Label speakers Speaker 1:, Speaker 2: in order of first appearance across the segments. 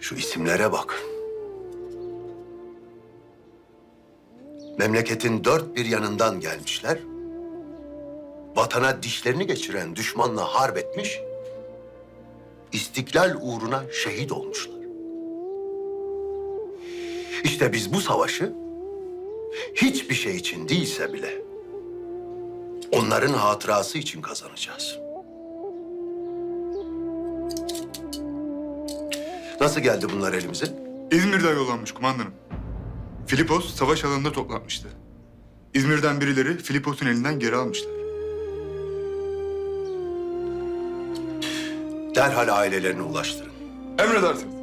Speaker 1: Şu isimlere bak. Memleketin dört bir yanından gelmişler. Vatana dişlerini geçiren düşmanla harp etmiş. İstiklal uğruna şehit olmuşlar. İşte biz bu savaşı hiçbir şey için değilse bile onların hatırası için kazanacağız. Nasıl geldi bunlar elimize?
Speaker 2: İzmir'den yollanmış kumandanım. Filipos savaş alanında toplatmıştı. İzmir'den birileri Filipos'un elinden geri almışlar.
Speaker 1: Derhal ailelerine ulaştırın.
Speaker 2: Emredersiniz.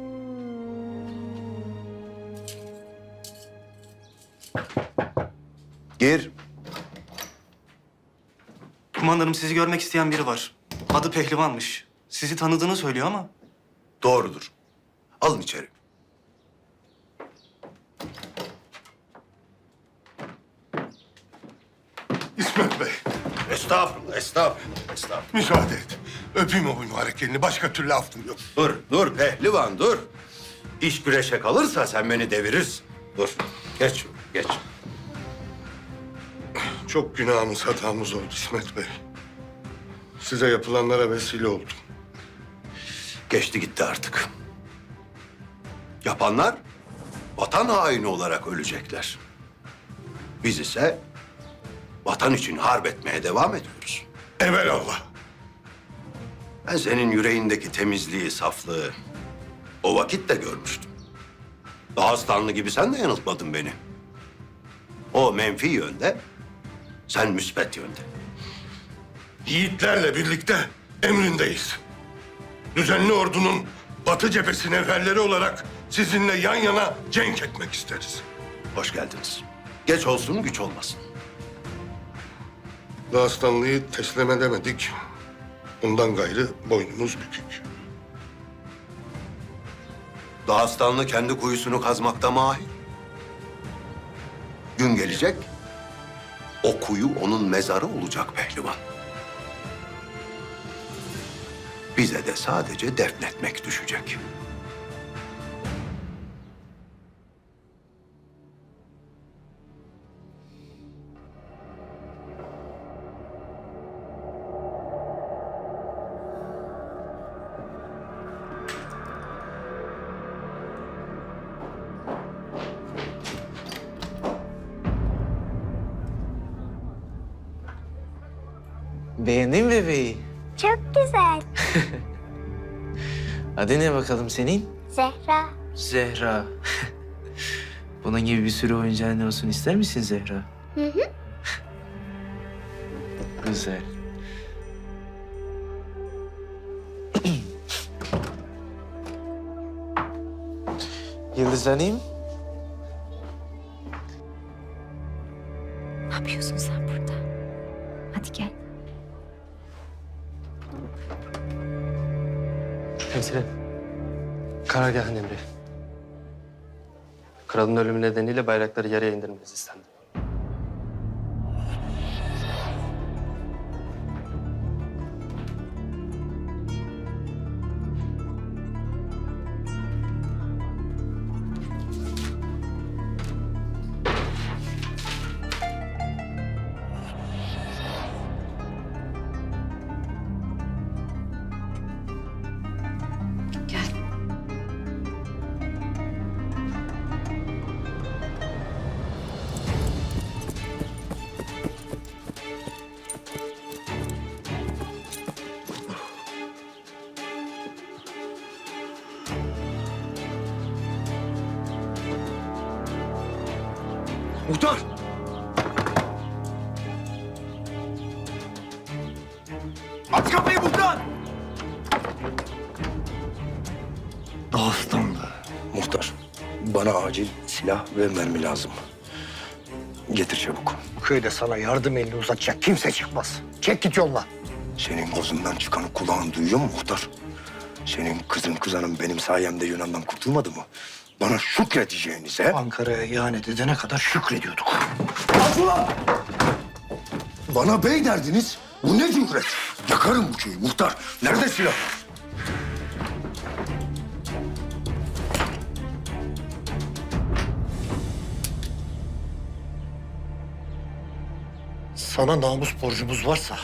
Speaker 1: Gir.
Speaker 3: Kumandanım sizi görmek isteyen biri var. Adı Pehlivan'mış. Sizi tanıdığını söylüyor ama
Speaker 1: Doğrudur. Alın içeri.
Speaker 4: İsmet Bey,
Speaker 1: Estağfurullah, estağfurullah, estağfurullah.
Speaker 4: müsaade et. Öpeyim o mübarek elini. Başka türlü affım yok.
Speaker 1: Dur, dur pehlivan dur. İş güreşe kalırsa sen beni devirirsin. Dur, geç geç.
Speaker 4: Çok günahımız, hatamız oldu İsmet Bey. Size yapılanlara vesile oldum.
Speaker 1: Geçti gitti artık. Yapanlar vatan haini olarak ölecekler. Biz ise vatan için harp etmeye devam ediyoruz.
Speaker 4: Evelallah.
Speaker 1: Ben senin yüreğindeki temizliği, saflığı o vakit de görmüştüm. Dağıstanlı gibi sen de yanıltmadın beni. O menfi yönde, sen müsbet yönde.
Speaker 4: Yiğitlerle birlikte emrindeyiz. Düzenli ordunun batı cephesi neferleri olarak sizinle yan yana cenk etmek isteriz.
Speaker 1: Hoş geldiniz. Geç olsun, güç olmasın.
Speaker 4: Dağıstanlı'yı teslim edemedik. Bundan gayrı boynumuz bükük.
Speaker 1: Dağıstanlı kendi kuyusunu kazmakta mahir. Gün gelecek, o kuyu onun mezarı olacak pehlivan. Bize de sadece defnetmek düşecek.
Speaker 5: Beğendin bebeği?
Speaker 6: Çok güzel.
Speaker 5: Adı ne bakalım senin?
Speaker 6: Zehra.
Speaker 5: Zehra. Bunun gibi bir sürü oyuncağın olsun ister misin Zehra?
Speaker 6: Hı hı.
Speaker 5: Güzel. Yıldız Hanım,
Speaker 6: Ne yapıyorsun sen burada? Hadi gel.
Speaker 7: Hemşire, karargahın emri. Kralın ölümü nedeniyle bayrakları yarıya indirmeniz istendi.
Speaker 4: Muhtar!
Speaker 5: Aç kapıyı buradan!
Speaker 8: Dağıstanlı. Muhtar, bana acil silah ve mermi lazım. Getir çabuk.
Speaker 9: Bu köyde sana yardım elini uzatacak kimse çıkmaz. Çek git yoluna.
Speaker 8: Senin gözünden çıkanı kulağın duyuyor mu muhtar? Senin kızın kızanın benim sayemde Yunan'dan kurtulmadı mı? Bana şükredeceğinize...
Speaker 9: Ankara'ya ihanet edene kadar şükrediyorduk. Aç!
Speaker 8: Bana bey derdiniz. Bu ne cüret? Yakarım bu köyü muhtar. Nerede silah?
Speaker 9: Sana namus borcumuz varsa...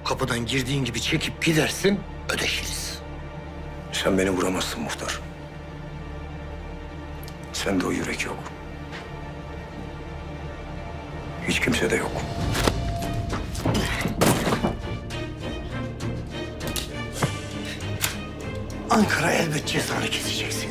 Speaker 9: bu ...kapıdan girdiğin gibi çekip gidersin, ödeşiriz.
Speaker 8: Sen beni vuramazsın muhtar. Sende o yürek yok. Hiç kimse de yok.
Speaker 9: Ankara elbet cezanı keseceksin.